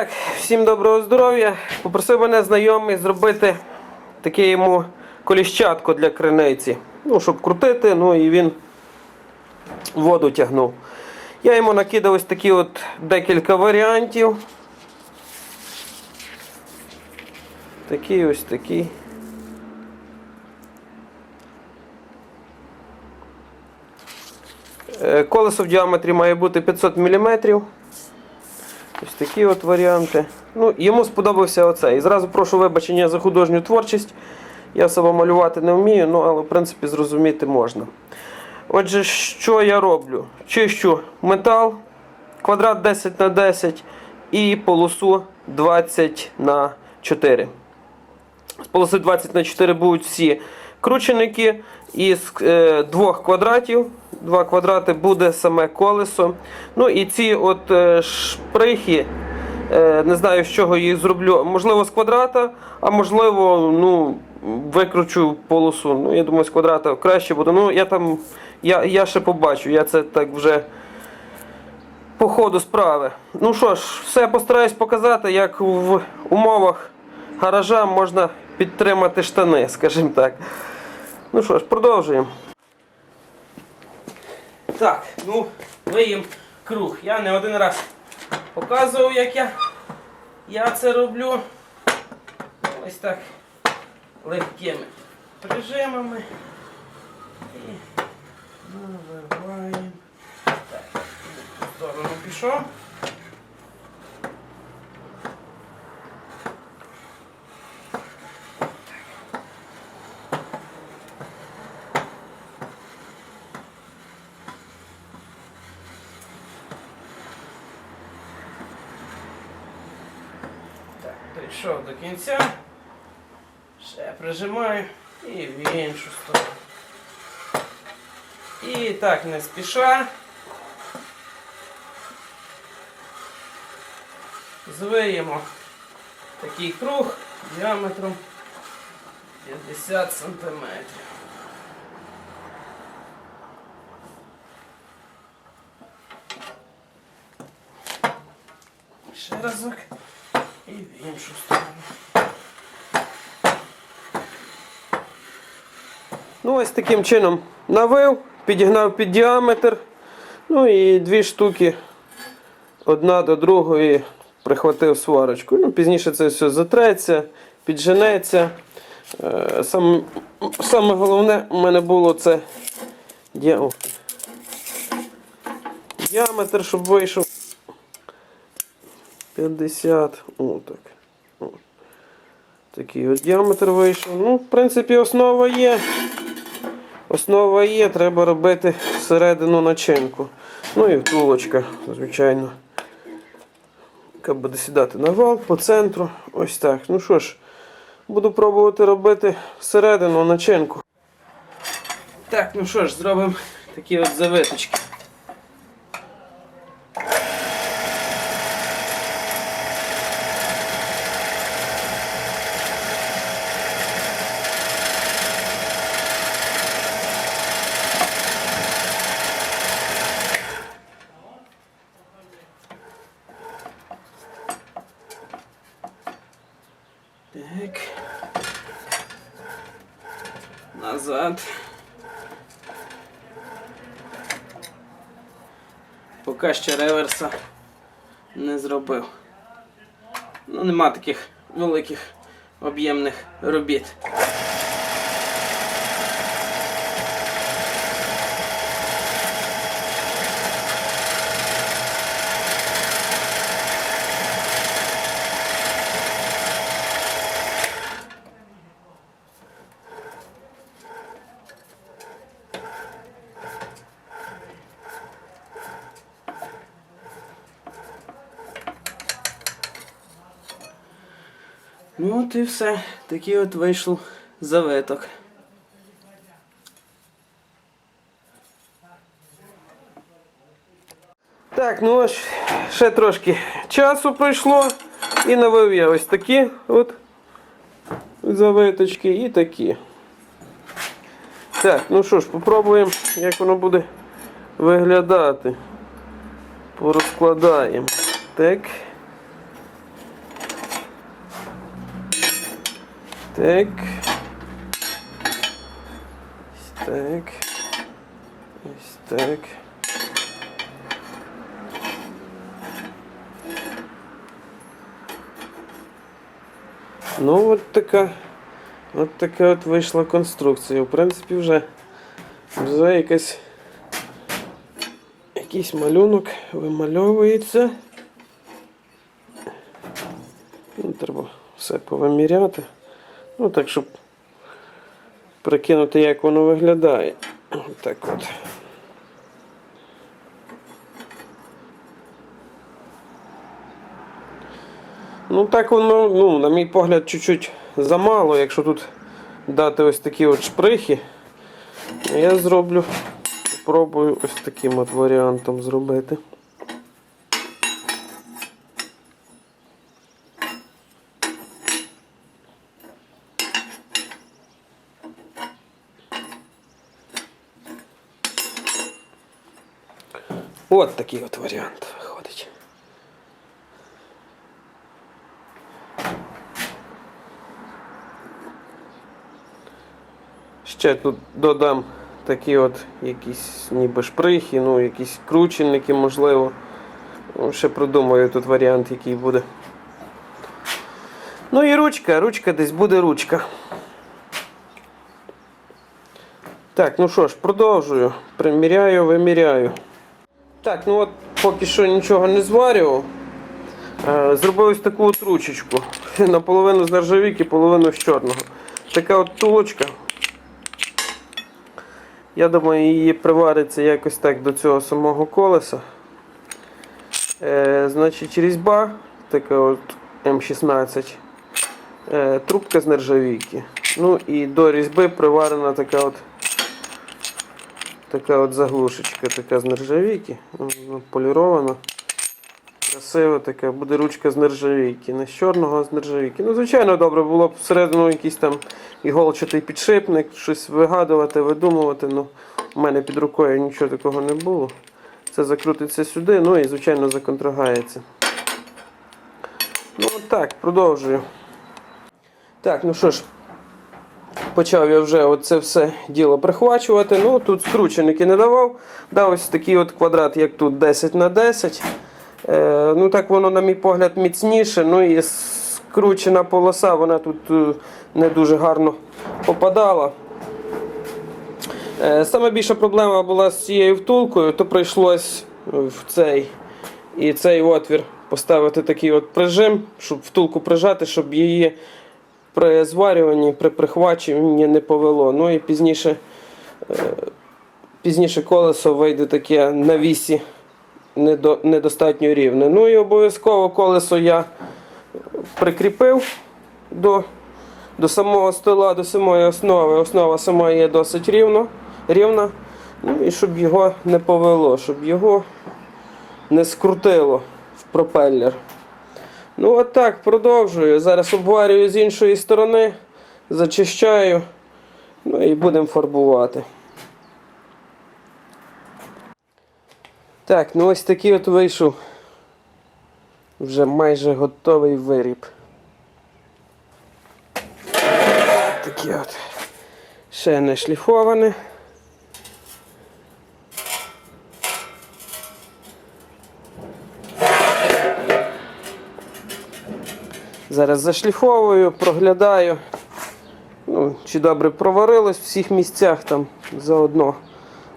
Так, всім доброго здоров'я. Попросив мене знайомий зробити таке йому коліщатко для криниці. Ну, щоб крутити, ну і він воду тягнув. Я йому накидав ось такі от декілька варіантів. Такий ось такий. Е, Колесо в діаметрі має бути 500 мм. Такі от варіанти. Ну, Йому сподобався оцей. І зразу прошу вибачення за художню творчість. Я себе малювати не вмію, ну, але в принципі зрозуміти можна. Отже, що я роблю? Чищу метал, квадрат 10 на 10 і полосу 20 на 4. З полоси 20 на 4 будуть всі крученики. Із е, двох квадратів, два квадрати буде саме колесо. Ну і ці от е, шприхи, е, не знаю з чого їх зроблю. Можливо, з квадрата, а можливо, ну, викручу полосу. Ну, я думаю, з квадрата краще буде. Ну, я там, я, я ще побачу, я це так вже по ходу справи. Ну що ж, все постараюсь показати, як в умовах гаража можна підтримати штани, скажімо так. Ну що ж, продовжуємо. Так, ну, виїм круг. Я не один раз показував, як я, я це роблю. Ось так легкими прижимами. І наливаємо. Так, в сторону пішов. Прийшов до кінця. Ще прижимаю і в іншу сторону. І так не спіша. Звиємо такий круг діаметром 50 сантиметрів. Ще разок і в іншу сторону. Ну, ось таким чином навив, підігнав під діаметр. Ну і дві штуки одна до другої прихватив сварочку. Ну, пізніше це все затреться, підженеться. Е, Сам, саме головне у мене було це діаметр, щоб вийшов 50. О, так. О. Такий от діаметр вийшов. Ну, в принципі, основа є. Основа є, треба робити всередину начинку. Ну і втулочка, звичайно. Яка буде сідати на вал по центру. Ось так. Ну що ж, буду пробувати робити всередину начинку. Так, ну що ж, зробимо такі от завиточки. Так. Назад. Поки ще реверса не зробив. Ну, нема таких великих об'ємних робіт. Ну от і все. Такий от вийшов завиток. Так, ну ось ще трошки часу пройшло. І навив я ось такі от завиточки і такі. Так, ну що ж, попробуємо, як воно буде виглядати. Порозкладаємо. Так. Так. Так. Ось так. Ну, от така. От така от вийшла конструкція. В принципі, вже, вже якась, якийсь малюнок вимальовується. Ну, треба все повиміряти. Ну, так, щоб прикинути, як воно виглядає. Так от. Ну так воно, ну, на мій погляд, чуть-чуть замало, якщо тут дати ось такі от шприхи. Я зроблю, спробую ось таким от варіантом зробити. От такий от варіант виходить. Ще тут додам такі от якісь ніби шприхи, ну якісь крученники, можливо. Ну, ще продумаю тут варіант, який буде. Ну і ручка, ручка десь буде ручка. Так, ну що ж, продовжую. Приміряю, виміряю. Так, ну от поки що нічого не зварював. Е, Зробив ось таку от ручечку. Наполовину з нержавійки, половину з чорного. Така от тулочка. Я думаю, її привариться якось так до цього самого колеса. Е, значить, різьба, така от М16, е, трубка з нержавійки. Ну і до різьби приварена така от така от заглушечка, така з нержавійки. Полірована. Красива така, буде ручка з нержавійки. Не з чорного, а з нержавійки. Ну, звичайно, добре було б всередину якийсь там іголчатий підшипник, щось вигадувати, видумувати. Ну, у мене під рукою нічого такого не було. Це закрутиться сюди, ну і, звичайно, законтрагається. Ну, так, продовжую. Так, ну що ж, почав я вже оце все діло прихвачувати. Ну, тут скрученики не давав. Дав ось такий от квадрат, як тут 10 на 10. Е, ну так воно, на мій погляд, міцніше. Ну і скручена полоса, вона тут е, не дуже гарно попадала. Е, Саме більша проблема була з цією втулкою, то прийшлось в цей і цей отвір поставити такий от прижим, щоб втулку прижати, щоб її при зварюванні, при прихвачуванні не повело. Ну і пізніше, е, пізніше колесо вийде таке на вісі недостатньо рівне. Ну і обов'язково колесо я прикріпив до, до самого стола, до самої основи. Основа сама є досить рівно, рівна. Ну і щоб його не повело, щоб його не скрутило в пропеллер. Ну от так, продовжую. Зараз обварюю з іншої сторони, зачищаю, ну і будемо фарбувати. Так, ну ось такий от вийшов вже майже готовий виріб. Такі от. Ще не шліфоване. Зараз зашліфовую, проглядаю. Ну, чи добре проварилось в всіх місцях там заодно.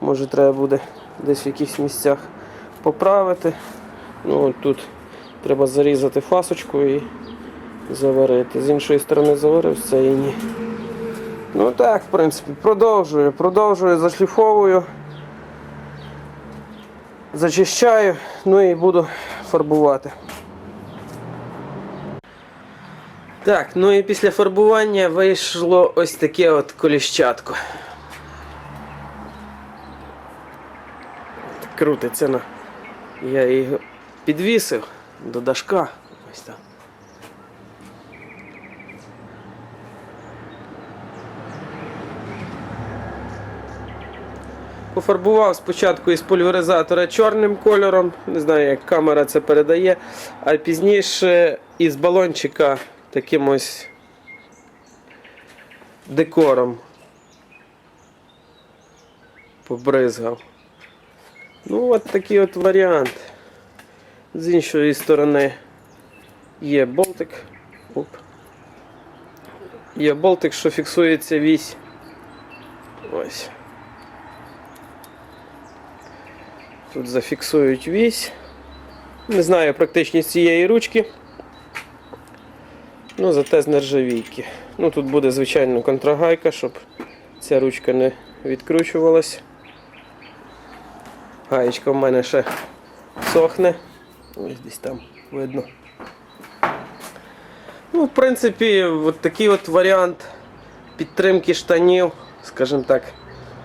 Може треба буде десь в якихось місцях поправити. Ну, тут треба зарізати фасочку і заварити. З іншої сторони заварив, з цієї ні. Ну так, в принципі, продовжую, продовжую, зашліфовую, зачищаю, ну і буду фарбувати. Так, ну і після фарбування вийшло ось таке от коліщатко. Крутиться на. Я його підвісив до дашка. Ось так. Пофарбував спочатку із пульверизатора чорним кольором, не знаю, як камера це передає, а пізніше із балончика таким ось декором. Побризгав. Ну, от такий от варіант. З іншої сторони є болтик. Оп. Є болтик, що фіксується вісь. Ось. Тут зафіксують вісь. Не знаю практичність цієї ручки. Ну, зате з нержавійки. Ну, тут буде, звичайно, контрагайка, щоб ця ручка не відкручувалась. Гаєчка в мене ще сохне. Ось десь там видно. Ну, в принципі, от такий от варіант підтримки штанів, скажімо так,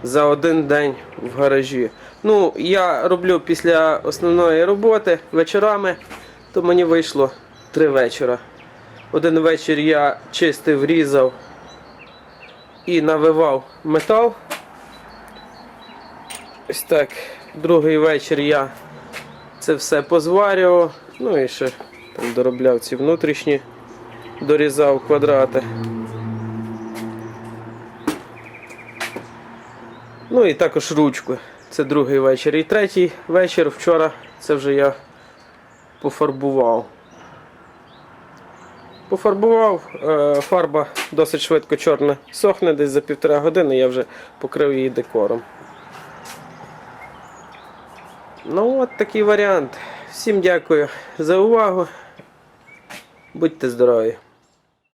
за один день в гаражі. Ну, я роблю після основної роботи вечорами, то мені вийшло три вечора. Один вечір я чистив, різав і навивав метал. Ось так. Другий вечір я це все позварював. Ну і ще там доробляв ці внутрішні, дорізав квадрати. Ну і також ручку. Це другий вечір. І третій вечір вчора це вже я пофарбував. Пофарбував, е, фарба досить швидко чорна сохне, десь за півтора години я вже покрив її декором. Ну, от такий варіант. Всім дякую за увагу. Будьте здорові!